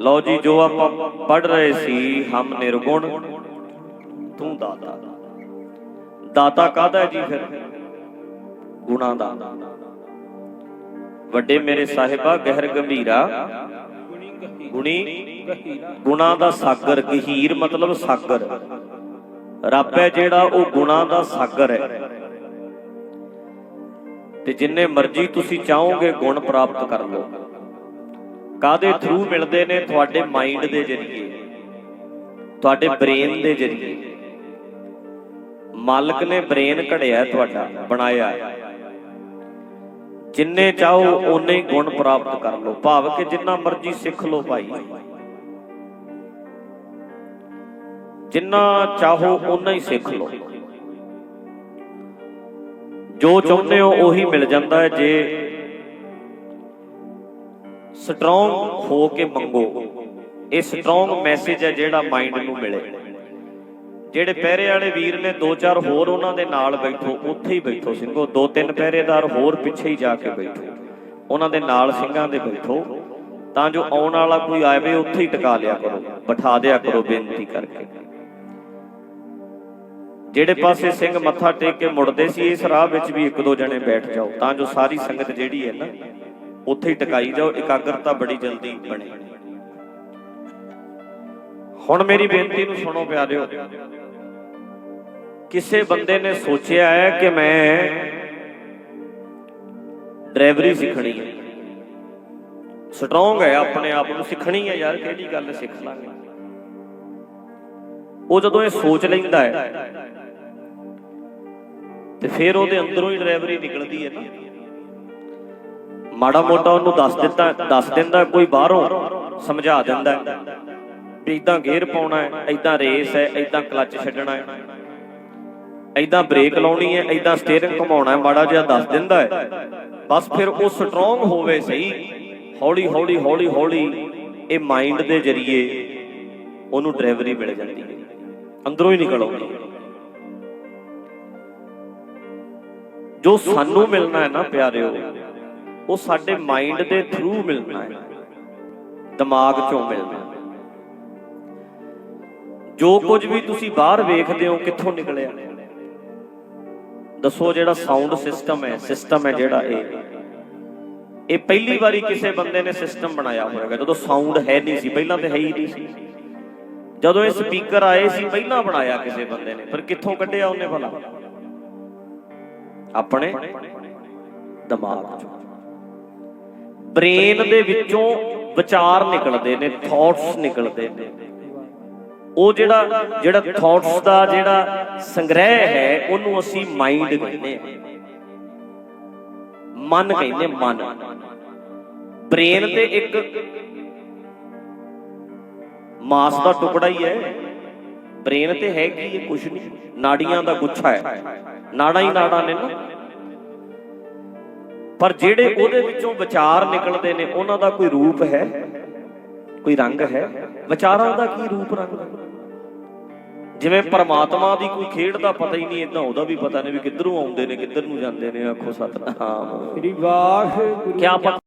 ਲਓ ਜੀ, ਜੋ ਆਪਾਂ ਪੜ ਰਹੇ ਸੀ, ਹਮ ਨਿਰਗੁਣ, ਤੂੰ ਦਾਤਾ। ਦਾਤਾ ਕਾਹਦਾ ਜੀ ਫਿਰ? ਗੁਣਾ ਦਾ। ਵੱਡੇ ਮੇਰੇ ਸਾਹਿਬਾ, ਗਹਿਰ ਗੰਭੀਰਾ। ਗੁਣੀ ਗੁਣਾ ਦਾ ਸਾਗਰ, ਗਹੀਰ ਮਤਲਬ ਸਾਗਰ। ਰੱਬ ਹੈ ਜਿਹੜਾ ਉਹ ਗੁਣਾ ਦਾ ਸਾਗਰ ਹੈ। ਤੇ ਜਿੰਨੇ ਮਰਜ਼ੀ ਤੁਸੀਂ ਚਾਹੋਗੇ, ਗੁਣ ਪ੍ਰਾਪਤ ਕਰ ਲਓ। ਕਾਦੇ ਥਰੂ ਮਿਲਦੇ ਨੇ ਤੁਹਾਡੇ ਮਾਈਂਡ ਦੇ ਜਰੀਏ? ਤੁਹਾਡੇ ਬ੍ਰੇਨ ਦੇ ਜਰੀਏ? ਮਾਲਕ ਨੇ ਬ੍ਰੇਨ ਘੜਿਆ ਤੁਹਾਡਾ, ਬਣਾਇਆ। ਜਿੰਨੇ ਚਾਹੋ ਓਨੇ ਹੀ ਗੁਣ ਪ੍ਰਾਪਤ ਕਰ ਲਓ, ਭਾਵ ਕਿ ਜਿੰਨਾ ਮਰਜ਼ੀ ਸਿੱਖ ਲਓ ਭਾਈ। ਜਿੰਨਾ ਚਾਹੋ ਓਨਾ ਹੀ ਸਿੱਖ ਲਓ। ਜੋ ਚਾਹੁੰਦੇ ਹੋ ਉਹੀ ਮਿਲ ਜਾਂਦਾ ਹੈ, ਜੇ ਸਟਰੋਂਗ ਹੋ ਕੇ ਮੰਗੋ। ਇਹ ਸਟਰੋਂਗ ਮੈਸੇਜ ਹੈ ਜਿਹੜਾ ਮਾਈਂਡ ਨੂੰ ਮਿਲੇ। ਜਿਹੜੇ ਪਹਿਰੇ ਵਾਲੇ ਵੀਰ ਨੇ ਦੋ ਚਾਰ ਹੋਰ ਉਹਨਾਂ ਦੇ ਨਾਲ ਬੈਠੋ, ਉੱਥੇ ਹੀ ਬੈਠੋ ਸਿੰਘੋ। ਦੋ ਤਿੰਨ ਪਹਿਰੇਦਾਰ ਹੋਰ ਪਿੱਛੇ ਹੀ ਜਾ ਕੇ ਬੈਠੋ। ਉਹਨਾਂ ਦੇ ਨਾਲ ਸਿੰਘਾਂ ਦੇ ਬੈਠੋ। ਤਾਂ ਜੋ ਆਉਣ ਵਾਲਾ ਕੋਈ ਆਵੇ, ਉੱਥੇ ਹੀ ਟਿਕਾ ਲਿਆ ਕਰੋ। ਬਿਠਾ ਦਿਆ ਕਰੋ ਬੇਨਤੀ ਕਰਕੇ। ਜਿਹੜੇ ਪਾਸੇ ਸਿੰਘ ਮੱਥਾ ਟੇਕ ਕੇ ਮੁੜਦੇ ਸੀ, ਇਸ ਰਾਹ ਵਿੱਚ ਵੀ ਇੱਕ ਦੋ ਜਣੇ ਬੈਠ ਜਾਓ। ਤਾਂ ਜੋ ਸਾਰੀ ਸੰਗਤ ਜਿਹੜੀ ਹੈ ਨਾ ਉੱਥੇ ਹੀ ਟਿਕਾਈ ਜਾਓ, ਇਕਾਗਰਤਾ ਬੜੀ ਜਲਦੀ ਬਣੇ। ਹੁਣ ਮੇਰੀ ਬੇਨਤੀ ਨੂੰ ਸੁਣੋ ਪਿਆਰਿਓ, ਕਿਸੇ ਬੰਦੇ ਨੇ ਸੋਚਿਆ ਹੈ ਕਿ ਮੈਂ ਡਰਾਈਵਰੀ ਸਿੱਖਣੀ ਹੈ। ਸਟਰੋਂਗ ਹੈ, ਆਪਣੇ ਆਪ ਨੂੰ ਸਿੱਖਣੀ ਹੈ ਯਾਰ, ਕਿਹੜੀ ਗੱਲ ਸਿੱਖ ਲਾਂਗੇ? ਉਹ ਜਦੋਂ ਇਹ ਸੋਚ ਲੈਂਦਾ ਹੈ, ਤੇ ਫਿਰ ਉਹਦੇ ਅੰਦਰੋਂ ਹੀ ਡਰਾਈਵਰੀ ਨਿਕਲਦੀ ਹੈ ਨਾ। ਮਾੜਾ ਮੋਟਾ ਉਹਨੂੰ ਦੱਸ ਦਿੱਤਾ, ਦੱਸ ਦਿੰਦਾ, ਕੋਈ ਬਾਹਰੋਂ ਸਮਝਾ ਦਿੰਦਾ ਵੀ ਇਦਾਂ ਗੇਅਰ ਪਾਉਣਾ ਹੈ ਇਦਾਂ ਰੇਸ ਹੈ ਇਦਾਂ ਕਲੱਚ ਛੱਡਣਾ ਹੈ। ਇਦਾਂ ਬ੍ਰੇਕ ਲਾਉਣੀ ਹੈ ਇਦਾਂ ਸਟੀਅਰਿੰਗ ਘੁਮਾਉਣਾ ਹੈ, ਮਾੜਾ ਜਿਹਾ ਦੱਸ ਦਿੰਦਾ ਹੈ। ਬਸ ਫਿਰ ਉਹ ਸਟਰੋਂਗ ਹੋਵੇ ਸਹੀ, ਹੌਲੀ ਹੌਲੀ ਹੌਲੀ ਹੌਲੀ ਇਹ ਮਾਈਂਡ ਦੇ ਜਰੀਏ ਉਹਨੂੰ ਡਰਾਈਵਰੀ ਮਿਲ ਜਾਂਦੀ ਹੈ। ਅੰਦਰੋਂ ਹੀ ਨਿਕਲ ਆਉਂਦੀ ਜੋ ਸਾਨੂੰ ਮਿਲਣਾ ਹੈ ਨਾ ਪਿਆਰਿਓ ਉਹ ਸਾਡੇ ਮਾਈਂਡ ਦੇ ਥਰੂ ਮਿਲਣਾ ਹੈ। ਦਿਮਾਗ ਚੋਂ ਮਿਲਣਾ ਜੋ ਕੁਝ ਵੀ ਤੁਸੀਂ ਬਾਹਰ ਵੇਖਦੇ ਹੋ, ਕਿੱਥੋਂ ਨਿਕਲਿਆ? ਦੱਸੋ ਜਿਹੜਾ ਸਾਊਂਡ ਸਿਸਟਮ ਹੈ ਸਿਸਟਮ ਹੈ ਜਿਹੜਾ ਇਹ। ਇਹ ਪਹਿਲੀ ਵਾਰੀ ਕਿਸੇ ਬੰਦੇ ਨੇ ਸਿਸਟਮ ਬਣਾਇਆ ਹੋਵੇਗਾ ਜਦੋਂ ਸਾਊਂਡ ਹੈ ਨਹੀਂ ਸੀ, ਪਹਿਲਾਂ ਤੇ ਹੈ ਹੀ ਨਹੀਂ ਸੀ। ਜਦੋਂ ਇਹ ਸਪੀਕਰ ਆਏ ਸੀ, ਪਹਿਲਾਂ ਬਣਾਇਆ ਕਿਸੇ ਬੰਦੇ ਨੇ, ਪਰ ਕਿੱਥੋਂ ਕੱਢਿਆ ਉਹਨੇ ਭਲਾ? ਆਪਣੇ ਦਿਮਾਗ ਚੋਂ। ਬ੍ਰੇਨ ਦੇ ਵਿੱਚੋਂ ਵਿਚਾਰ ਨਿਕਲਦੇ ਨੇ ਥਾਟਸ ਨਿਕਲਦੇ ਨੇ। ਉਹ ਜਿਹੜਾ ਜਿਹੜਾ ਥਾਟਸ ਦਾ ਜਿਹੜਾ ਸੰਗ੍ਰਹਿ ਹੈ, ਉਹਨੂੰ ਅਸੀਂ ਮਾਈਂਡ ਕਹਿੰਦੇ ਆ ਮਨ ਕਹਿੰਦੇ ਮਨ। ਬ੍ਰੇਨ ਤੇ ਇੱਕ ਮਾਸ ਦਾ ਟੁਕੜਾ ਹੀ ਹੈ। ਬ੍ਰੇਨ ਤੇ ਹੈ ਕੀ ਇਹ ਕੁਝ ਨਹੀਂ ਨਾੜੀਆਂ ਦਾ ਗੁੱਛਾ ਹੈ। ਨਾੜਾਂ ਹੀ ਨਾੜਾਂ ਨੇ ਨਾ। ਪਰ ਜਿਹੜੇ ਉਹਦੇ ਵਿੱਚੋਂ ਵਿਚਾਰ ਨਿਕਲਦੇ ਨੇ ਉਹਨਾਂ ਦਾ ਕੋਈ ਰੂਪ ਹੈ? ਕੋਈ ਰੰਗ ਹੈ? ਵਿਚਾਰਾਂ ਦਾ ਕੀ ਰੂਪ ਰੰਗ? ਜਿਵੇਂ ਪਰਮਾਤਮਾ ਦੀ ਕੋਈ ਖੇਡ ਦਾ ਪਤਾ ਹੀ ਨਹੀਂ ਇਦਾਂ ਉਹਦਾ ਵੀ ਪਤਾ ਨਹੀਂ ਵੀ ਕਿੱਧਰੋਂ ਆਉਂਦੇ ਨੇ ਕਿੱਧਰ ਨੂੰ ਜਾਂਦੇ ਨੇ ਆਖੋ ਸਤਨਾਮ। ਸ੍ਰੀ ਵਾਹਿਗੁਰੂ ਪਤਾ